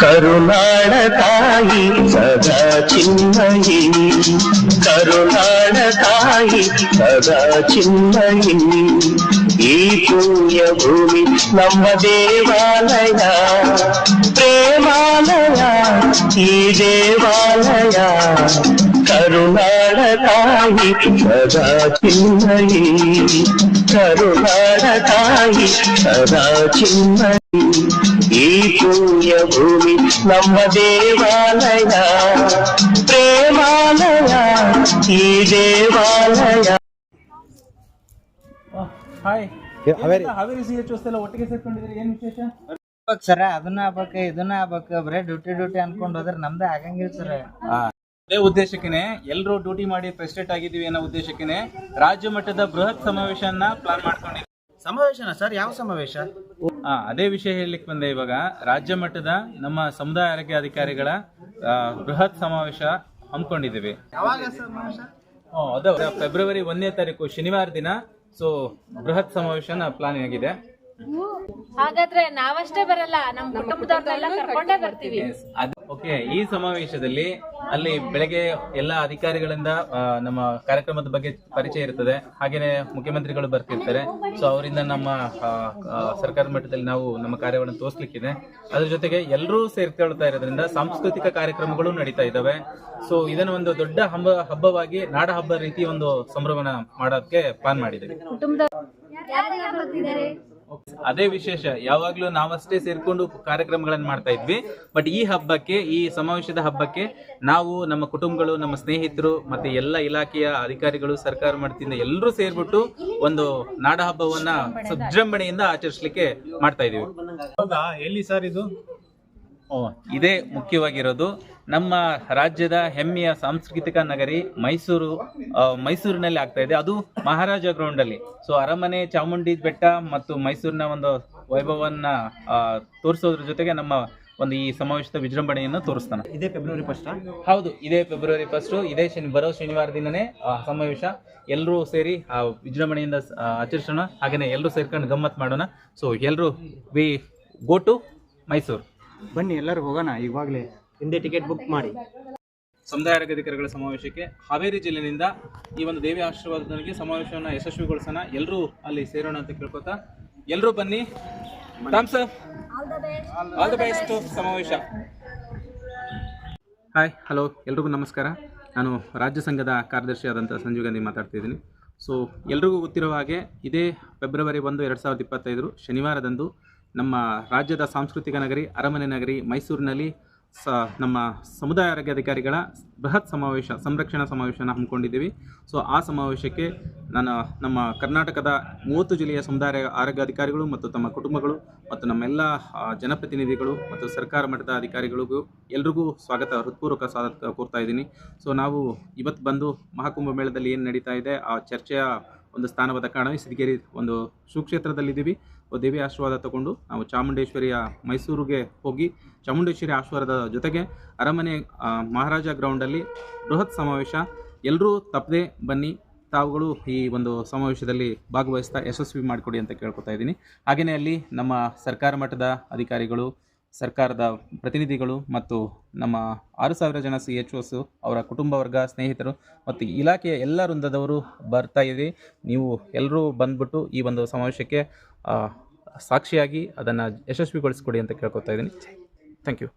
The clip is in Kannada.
కరుణాడతాయి సదా చిన్నయి కరుణాడతాయి సదా చిన్నయి ఈ పుణ్య భూమి నమ్మ దేవాలయ ప్రేమాలయ ఈ దేవాలయ. కరుణాడతాయి సదా చిన్నయి కరుణాడతాయి సదా చిన్నయి ಈ ಪುಣ್ಯ ಭೂಮಿ ನಮ್ಮ ದೇವಾಲಯ ಪ್ರೇಮಾಲಯ ಈ ದೇವಾಲಯ. ಹಾಯ್. ಹಾವೇರಿ. ಸಿ ಎಚ್ ಎಲ್ಲ ಒಟ್ಟಿಗೆ ಸೇರ್ಕೊಂಡಿದ್ರೆ ಏನ್ ವಿಶೇಷ? ಸರ ಅದನ್ನ ಆಗ್ಬೇಕ ಇದನ್ನ ಆಗ್ಬೇಕು ಬರೇ ಡ್ಯೂಟಿ ಡ್ಯೂಟಿ ಅನ್ಕೊಂಡ್ ಹೋದ್ರೆ ನಮ್ದೇ ಆಗಂಗಿಲ್ಲ ಸರ್. ಅದೇ ಉದ್ದೇಶಕ್ಕೆ ಎಲ್ಲರೂ ಡ್ಯೂಟಿ ಮಾಡಿ ಪ್ರೆಸಿಡೆಂಟ್ ಆಗಿದ್ದೀವಿ ಅನ್ನೋ ಉದ್ದೇಶಕ್ಕೆ ರಾಜ್ಯ ಮಟ್ಟದ ಬೃಹತ್ ಸಮಾವೇಶನ ಪ್ಲಾನ್ ಮಾಡ್ಕೊಂಡಿದ್ದೀವಿ. ಸಮಾವೇಶನ ಸರ್? ಯಾವ ಸಮಾವೇಶ? ಅದೇ ವಿಷಯ ಹೇಳಲಿಕ್ಕೆ ಬಂದೆ ಇವಾಗ. ರಾಜ್ಯ ಮಟ್ಟದ ನಮ್ಮ ಸಮುದಾಯ ಆರೋಗ್ಯ ಅಧಿಕಾರಿಗಳ ಆ, ಬೃಹತ್ ಸಮಾವೇಶ ಹಮ್ಮಿಕೊಂಡಿದ್ದೀವಿ. ಫೆಬ್ರವರಿ ಒಂದನೇ ತಾರೀಕು ಶನಿವಾರ ದಿನ. ಸೊ ಬೃಹತ್ ಸಮಾವೇಶನ ಪ್ಲಾನ್ ಆಗಿದೆ. ಹಾಗಾದ್ರೆ ನಾವಷ್ಟೇ ಬರಲ್ಲ ನಮ್ಮ ಕುಟುಂಬದವ್ರನ್ನೆಲ್ಲ ಕರ್ಕೊಂಡೇ ಬರ್ತೀವಿ. ಓಕೆ ಈ ಸಮಾವೇಶದಲ್ಲಿ ಅಲ್ಲಿ ಬೆಳಗ್ಗೆ ಎಲ್ಲ ಅಧಿಕಾರಿಗಳಿಂದ ನಮ್ಮ ಕಾರ್ಯಕ್ರಮದ ಬಗ್ಗೆ ಪರಿಚಯ ಇರ್ತದೆ. ಹಾಗೇನೆ ಮುಖ್ಯಮಂತ್ರಿಗಳು ಬರ್ತಿರ್ತಾರೆ. ಸೊ ಅವರಿಂದ ನಮ್ಮ ಸರ್ಕಾರದ ಮಟ್ಟದಲ್ಲಿ ನಾವು ನಮ್ಮ ಕಾರ್ಯವನ್ನು ತೋರಿಸ್ಲಿಕ್ಕಿದೆ. ಅದ್ರ ಜೊತೆಗೆ ಎಲ್ಲರೂ ಸೇರ್ಕೊಳ್ತಾ ಇರೋದ್ರಿಂದ ಸಾಂಸ್ಕೃತಿಕ ಕಾರ್ಯಕ್ರಮಗಳು ನಡೀತಾ ಇದ್ದಾವೆ. ಸೊ ಇದನ್ನ ಒಂದು ದೊಡ್ಡ ಹಬ್ಬ ಹಬ್ಬವಾಗಿ, ನಾಡ ಹಬ್ಬ ರೀತಿ ಒಂದು ಸಂಭ್ರಮನ ಮಾಡೋದಕ್ಕೆ ಪ್ಲಾನ್ ಮಾಡಿದ್ದೀವಿ. ಅದೇ ವಿಶೇಷ, ಯಾವಾಗ್ಲೂ ನಾವಷ್ಟೇ ಸೇರ್ಕೊಂಡು ಕಾರ್ಯಕ್ರಮಗಳನ್ನ ಮಾಡ್ತಾ ಇದ್ವಿ. ಬಟ್ ಈ ಹಬ್ಬಕ್ಕೆ, ಈ ಸಮಾವೇಶದ ಹಬ್ಬಕ್ಕೆ ನಾವು ನಮ್ಮ ಕುಟುಂಬಗಳು, ನಮ್ಮ ಸ್ನೇಹಿತರು ಮತ್ತೆ ಎಲ್ಲ ಇಲಾಖೆಯ ಅಧಿಕಾರಿಗಳು, ಸರ್ಕಾರ ಮಟ್ಟದಿಂದ ಎಲ್ಲರೂ ಸೇರ್ಬಿಟ್ಟು ಒಂದು ನಾಡ ಹಬ್ಬವನ್ನ ಸುಜೃಂಭಣೆಯಿಂದ ಆಚರಿಸಲಿಕ್ಕೆ ಮಾಡ್ತಾ ಇದೀವಿ. ಹೌದಾ? ಎಲ್ಲಿ ಸರ್ ಇದು? ಇದೇ ಮುಖ್ಯವಾಗಿರೋದು ನಮ್ಮ ರಾಜ್ಯದ ಹೆಮ್ಮೆಯ ಸಾಂಸ್ಕೃತಿಕ ನಗರಿ ಮೈಸೂರು ಮೈಸೂರಿನಲ್ಲಿ ಆಗ್ತಾ ಇದೆ. ಅದು ಮಹಾರಾಜ ಗ್ರೌಂಡ್ ಅಲ್ಲಿ. ಸೊ ಅರಮನೆ ಚಾಮುಂಡಿ ಬೆಟ್ಟ ಮತ್ತು ಮೈಸೂರಿನ ಒಂದು ವೈಭವನ್ನ ತೋರಿಸೋದ್ರ ಜೊತೆಗೆ ನಮ್ಮ ಒಂದು ಈ ಸಮಾವೇಶದ ವಿಜೃಂಭಣೆಯನ್ನು ತೋರಿಸ್ತಾನೆ. ಇದೇ ಫೆಬ್ರವರಿ ಫಸ್ಟ್ ಹೌದು ಇದೇ ಫೆಬ್ರವರಿ ಫಸ್ಟ್ ಇದೇ ಶನಿ ಬರೋ ಶನಿವಾರ ದಿನನೇ ಸಮಾವೇಶ. ಎಲ್ಲರೂ ಸೇರಿ ಆ ವಿಜೃಂಭಣೆಯಿಂದ ಆಚರಿಸೋಣ. ಹಾಗೆಯೇ ಎಲ್ಲರೂ ಸೇರ್ಕೊಂಡು ಗಮ್ಮತ್ ಮಾಡೋಣ. ಸೊ ಎಲ್ಲರೂ ವಿ ಗೋ ಟು ಮೈಸೂರು ಬನ್ನಿ, ಎಲ್ಲರೂ ಹೋಗೋಣ ಇವಾಗಲೇ ಹಿಂದೆ ಟಿಕೆಟ್ ಬುಕ್ ಮಾಡಿ. ಸಮುದಾಯ ಅಧಿಕಾರಿಗಳ ಸಮಾವೇಶಕ್ಕೆ ಹಾವೇರಿ ಜಿಲ್ಲೆಯಿಂದ ಈ ಒಂದು ದೇವಿ ಆಶೀರ್ವಾದದೊಂದಿಗೆ ಸಮಾವೇಶವನ್ನು ಯಶಸ್ವಿಗೊಳಿಸೋಣ. ಎಲ್ಲರೂ ಅಲ್ಲಿ ಸೇರೋಣ ಅಂತ ಕೇಳ್ಕೊತಾ. ಎಲ್ಲರೂ ಬನ್ನಿ. ಆಲ್ ದ ಬೆಸ್ಟ್ ಸಮಾವೇಶ. ಹಾಯ್ ಹಲೋ ಎಲ್ರಿಗೂ ನಮಸ್ಕಾರ. ನಾನು ರಾಜ್ಯ ಸಂಘದ ಕಾರ್ಯದರ್ಶಿ ಆದಂಥ ಸಂಜೀವ್ ಗಾಂಧಿ ಮಾತಾಡ್ತಿದ್ದೀನಿ ಸೊ ಎಲ್ರಿಗೂ ಗೊತ್ತಿರೋ ಹಾಗೆ ಇದೇ ಫೆಬ್ರವರಿ ಒಂದು, ಎರಡು ಸಾವಿರದ ಇಪ್ಪತ್ತೈದು, ಶನಿವಾರದಂದು ನಮ್ಮ ರಾಜ್ಯದ ಸಾಂಸ್ಕೃತಿಕ ನಗರಿ, ಅರಮನೆ ನಗರಿ, ಮೈಸೂರಿನಲ್ಲಿ ಸ, ನಮ್ಮ ಸಮುದಾಯ ಆರೋಗ್ಯ ಅಧಿಕಾರಿಗಳ ಬೃಹತ್ ಸಮಾವೇಶ, ಸಂರಕ್ಷಣಾ ಸಮಾವೇಶನ ಹಮ್ಮಿಕೊಂಡಿದ್ದೀವಿ. ಸೊ ಆ ಸಮಾವೇಶಕ್ಕೆ ನಾನು ನಮ್ಮ ಕರ್ನಾಟಕದ ಮೂವತ್ತು ಜಿಲ್ಲೆಯ ಸಮುದಾಯ ಆರೋಗ್ಯ ಅಧಿಕಾರಿಗಳು ಮತ್ತು ತಮ್ಮ ಕುಟುಂಬಗಳು ಮತ್ತು ನಮ್ಮೆಲ್ಲ ಜನಪ್ರತಿನಿಧಿಗಳು ಮತ್ತು ಸರ್ಕಾರ ಮಟ್ಟದ ಅಧಿಕಾರಿಗಳಿಗೂ ಎಲ್ರಿಗೂ ಸ್ವಾಗತ, ಹೃತ್ಪೂರ್ವಕ ಸ್ವಾಗತ ಕೋರ್ತಾ ಇದ್ದೀನಿ. ಸೊ ನಾವು ಇವತ್ತು ಬಂದು ಮಹಾಕುಂಭ ಮೇಳದಲ್ಲಿ ಏನು ನಡೀತಾ ಇದೆ, ಆ ಚರ್ಚೆಯ ಒಂದು ಸ್ಥಾನವಾದ ಕಾರಣ ಸಿರಿಗೆರೆ ಒಂದು ಸುಕ್ಷೇತ್ರದಲ್ಲಿದ್ದೀವಿ. ದೇವಿ ಆಶೀರ್ವಾದ ತಗೊಂಡು ನಾವು ಚಾಮುಂಡೇಶ್ವರಿಯ ಮೈಸೂರಿಗೆ ಹೋಗಿ ಚಾಮುಂಡೇಶ್ವರಿ ಆಶೀರ್ವಾದದ ಜೊತೆಗೆ ಅರಮನೆ ಮಹಾರಾಜ ಗ್ರೌಂಡಲ್ಲಿ ಬೃಹತ್ ಸಮಾವೇಶ. ಎಲ್ಲರೂ ತಪ್ಪದೆ ಬನ್ನಿ, ತಾವುಗಳು ಈ ಒಂದು ಸಮಾವೇಶದಲ್ಲಿ ಭಾಗವಹಿಸ್ತಾ ಯಶಸ್ವಿ ಮಾಡಿಕೊಡಿ ಅಂತ ಕೇಳ್ಕೊತಾ ಇದ್ದೀನಿ. ಹಾಗೆಯೇ ಅಲ್ಲಿ ನಮ್ಮ ಸರ್ಕಾರ ಮಟ್ಟದ ಅಧಿಕಾರಿಗಳು ಸರ್ಕಾರದ ಪ್ರತಿನಿಧಿಗಳು ಮತ್ತು ನಮ್ಮ ಆರು ಸಾವಿರ ಜನ ಸಿ ಎಚ್ ಓಸು ಅವರ ಕುಟುಂಬ ವರ್ಗ ಸ್ನೇಹಿತರು ಮತ್ತು ಇಲಾಖೆಯ ಎಲ್ಲ ವೃಂದದವರು ಬರ್ತಾ ಇದ್ದೀವಿ ನೀವು ಎಲ್ಲರೂ ಬಂದ್ಬಿಟ್ಟು ಈ ಒಂದು ಸಮಾವೇಶಕ್ಕೆ ಸಾಕ್ಷಿಯಾಗಿ ಅದನ್ನು ಯಶಸ್ವಿಗೊಳಿಸ್ಕೊಡಿ ಅಂತ ಕೇಳ್ಕೊತಾ ಇದ್ದೀನಿ. Thank you.